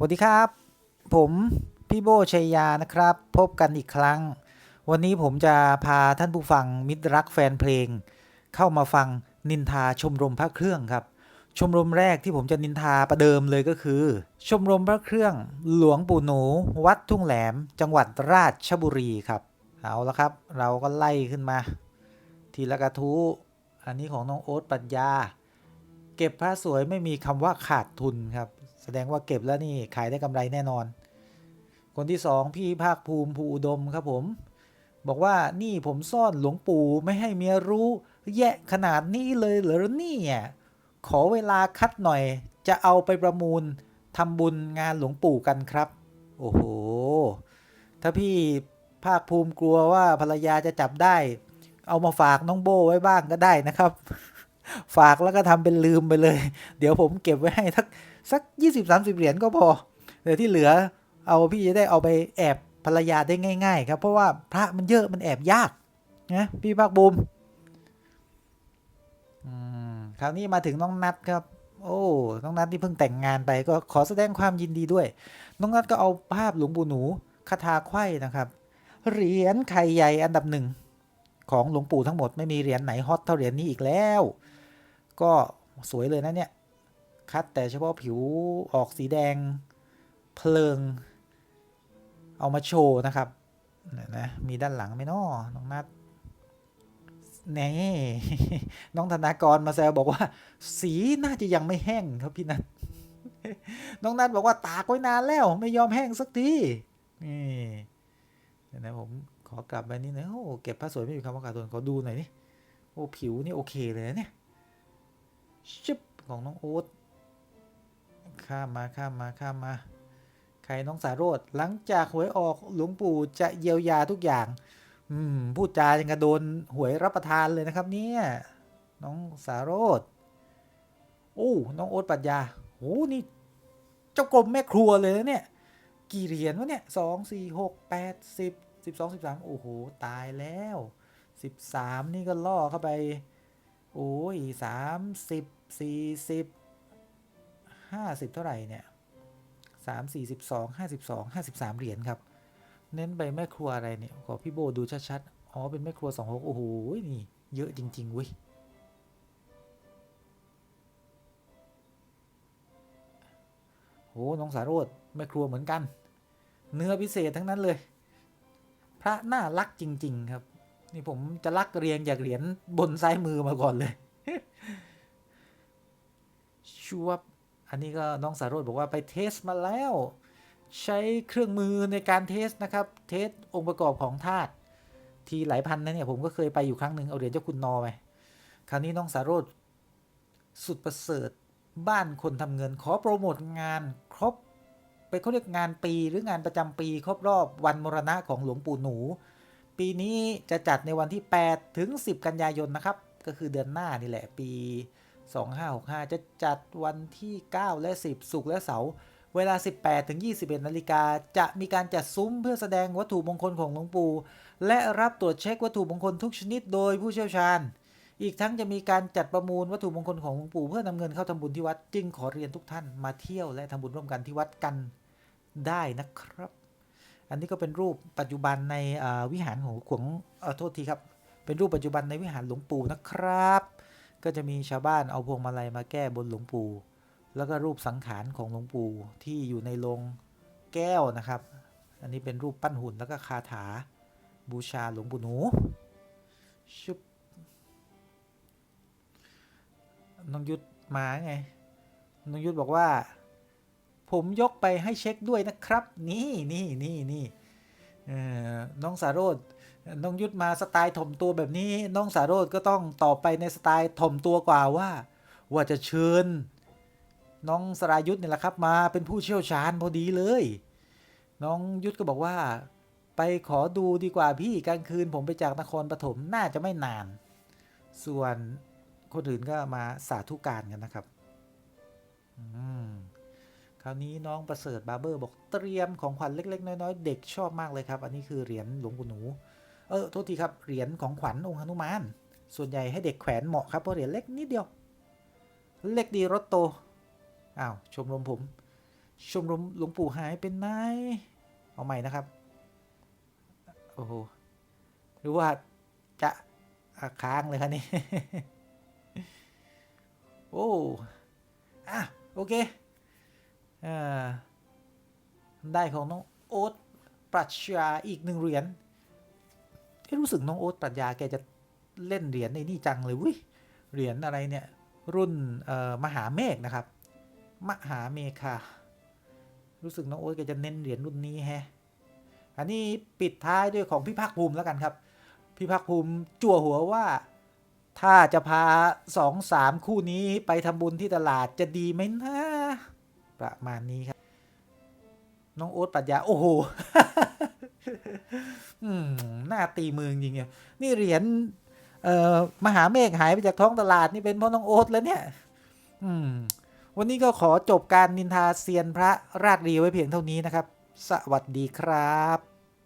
สวัสดีครับ ผมพี่โบชัยยานะครับ พบกันอีกครั้ง วันนี้ผมจะพาท่านผู้ฟังมิตรรักแฟนเพลง เข้ามาฟังนินทาชมรมพระเครื่องครับ ชมรมแรกที่ผมจะนินทาประเดิมเลยก็คือ ชมรมพระเครื่องหลวงปู่หนู วัดทุ่งแหลม จังหวัดราชบุรีครับ เอาละครับ เราก็ไล่ขึ้นมา ทีละกระทู้อันนี้ของน้องโอ๊ตปัญญา เก็บพระสวยไม่มีคำว่าขาดทุนครับ ดงว่าเก็บแล้วนี่ขายได้กำไรแน่นอน คนที่สองพี่ภาคภูมิภูอุดมครับผม บอกว่านี่ผมซ่อนหลวงปู่ไม่ให้เมียรู้ แยะขนาดนี้เลยเหรอเนี่ยขอเวลาคัดหน่อย จะเอาไปประมูลทำบุญงานหลวงปู่กันครับ โอ้โห ถ้าพี่ภาคภูมิกลัวว่าภรรยาจะจับได้ เอามาฝากน้องโบไว้บ้างก็ได้นะครับ ฝากแล้วก็ทำเป็นลืมไปเลย เดี๋ยวผมเก็บไว้ให้สัก สักยี่สิบสามสิบเหรียญก็พอแต่ที่เหลือเอาพี่จะได้เอาไปแอบภรรยาได้ง่าย ๆ ครับ เพราะว่าพระมันเยอะมันแอบยากนะพี่ภาคบูมอืมคราวนี้มาถึงน้องนัดครับ โอ้น้องนัดที่เพิ่งแต่งงานไปก็ขอแสดงความยินดีด้วย น้องนัดก็เอาภาพหลวงปู่หนูคาถาไขว้นะครับ เหรียญไข่ใหญ่อันดับหนึ่งของหลวงปู่ทั้งหมดไม่มีเหรียญไหนฮอตเท่าเหรียญนี้อีกแล้ว ก็สวยเลยนะเนี่ย คัดแต่เฉพาะผิวออกสีแดงเพลิง เอามาโชว์นะครับนะมีด้านหลังไหมน้อน้องนัดนี่น้องธนากรมาแซวบอกว่า สีน่าจะยังไม่แห้งครับพี่นัทน้องนัทบอกว่าตากไว้นานแล้ว ไม่ยอมแห้งสักทีนี่เดี๋ยวนะผมขอกลับไปนิดนึงโอ้เก็บผ้าสวยไม่มีคำว่าขาดทุนขอดูหน่อยนี่โอ้ผิวนี่โอเคเลยนะเนี่ยชิบของน้องโอ๊ต ข้ามมาข้ามมาข้ามมาใครน้องสาโรธหลังจากหวยออกหลวงปู่จะเยียวยาทุกอย่าง อืมพูดจายังกระโดนหวยรับประทานเลยนะครับ เนี่ยน้องสาโรธโอ้น้องโอ๊ตปัญญาโอ้นี่ เจ้ากรมแม่ครัวเลยนะเนี่ย กี่เหรียญวะเนี่ยสองสี่หกแปดสิบสิบสองสิบสามโอ้โห ตายแล้วสิบสามนี่ก็ล่อเข้าไป โอ้ยสามสิบสี่สิบ ห้าสิบเท่าไหร่เนี่ยสามสี่สิบสองห้าสิบสองห้าสิบสามเหรียญครับ เน้นไปแม่ครัวอะไรเนี่ย ขอพี่โบดูชัดๆ อ๋อ เป็นแม่ครัวสองหกโอ้โห นี่ เยอะจริงๆเว้ย โห น้องสาโรธแม่ครัวเหมือนกัน เนื้อพิเศษทั้งนั้นเลย พระน่ารักจริง ๆ ครับ นี่ผมจะลักเรียงจากเหรียญบนซ้ายมือมาก่อนเลยชัวบ อันนี้ก็น้องสารโรธบอกว่าไปเทสมาแล้ว ใช้เครื่องมือในการเทสนะครับ เทสองค์ประกอบของธาตุทีหลายพันนะเนี่ยผมก็เคยไปอยู่ครั้งหนึ่งเอาเหรียญเจ้าคุณนอไปคราวนี้น้องสารโรธสุดประเสริฐบ้านคนทำเงิน ขอโปรโมทงานครบเป็นเขาเรียกงานปีหรืองานประจำปี ครบรอบวันมรณะของหลวงปู่หนู ปีนี้จะจัดในวันที่ 8 ถึง 10 กันยายนนะครับ ก็คือเดือนหน้านี่แหละปี 2565 จะจัดวันที่ 9 และ 10 ศุกร์และเสาร์เวลา 18 ถึง 21 นาฬิกา จะมีการจัดซุ้มเพื่อแสดงวัตถุมงคลของหลวงปู่ และรับตรวจเช็ควัตถุมงคลทุกชนิดโดยผู้เชี่ยวชาญ อีกทั้งจะมีการจัดประมูลวัตถุมงคลของหลวงปู่เพื่อนำเงินเข้าทำบุญที่วัด จึงขอเรียนทุกท่านมาเที่ยวและทำบุญร่วมกันที่วัดกันได้นะครับ อันนี้ก็เป็นรูปปัจจุบันในวิหารของของเอ่อโทษทีครับ เป็นรูปปัจจุบันในวิหารหลวงปู่นะครับ ก็จะมีชาวบ้านเอาพวงมาลัยมาแก้บนหลวงปู่ แล้วก็รูปสังขารของหลวงปู่ที่อยู่ในโลงแก้วนะครับ อันนี้เป็นรูปปั้นหุ่นแล้วก็คาถาบูชาหลวงปู่หนูชุบน้องยุทธมาไงน้องยุทธบอกว่า ผมยกไปให้เช็คด้วยนะครับ นี่นี่นี่นี่น้องสาโรธ น้องยุทธมาสไตล์ถ่มตัวแบบนี้ น้องสาโรธก็ต้องตอบไปในสไตล์ถ่มตัวกว่าว่า ว่าจะเชิญ น้องสรายุทธเนี่ยแหละครับ มาเป็นผู้เชี่ยวชาญพอดีเลย น้องยุทธก็บอกว่า ไปขอดูดีกว่าพี่กลางคืนผมไปจากนครปฐมน่าจะไม่นาน ส่วนคนอื่นก็มาสาธุการกันนะครับคราวนี้น้องประเสริฐบาร์เบอร์บอกเตรียมของขวัญเล็ก ๆ น้อย ๆ เด็กชอบมากเลยครับ อันนี้คือเหรียญหลวงปู่หนู เออโทษทีครับเหรียญของขวัญองค์หนุมาน ส่วนใหญ่ให้เด็กแขวนเหมาะครับเพราะเหรียญเล็กนิดเดียว เล็กดีรถโตอ้าวชมรมผม ชมรมหลวงปู่หายเป็นไหนเอาใหม่นะครับโอ้โหหรือว่าจะค้างเลยครับนี่โอ้อะโอเคอ่าได้ของน้องโอ๊ตปรัชญาอีกหนึ่งเหรียญ เอ๊ะรู้สึกน้องโอ๊ตปรัชญาแกจะเล่นเหรียญในนี่จังเลยวิเหรียญอะไรเนี่ย รุ่นเอ่อมหาเมฆนะครับ มหาเมฆารู้สึกน้องโอ๊ตแกจะเน้นเหรียญรุ่นนี้แฮะอันนี้ปิดท้ายด้วยของพี่ภาคภูมิแล้วกันครับ พี่ภาคภูมิจั่วหัวว่าถ้าจะพาสองสามคู่นี้ไปทำบุญที่ตลาดจะดีไหมนะ ประมาณนี้ครับ น้องโอ๊ตปรัชญา โอ้โห อืมหน้าตีมือจริงเนี่ยนี่เหรียญเอ่อมหาเมฆหายไปจากท้องตลาดนี่เป็นเพราะน้องโอ๊ตแล้วเนี่ย อืม วันนี้ก็ขอจบการนินทาเซียนพระราชรีไว้เพียงเท่านี้นะครับ สวัสดีครับ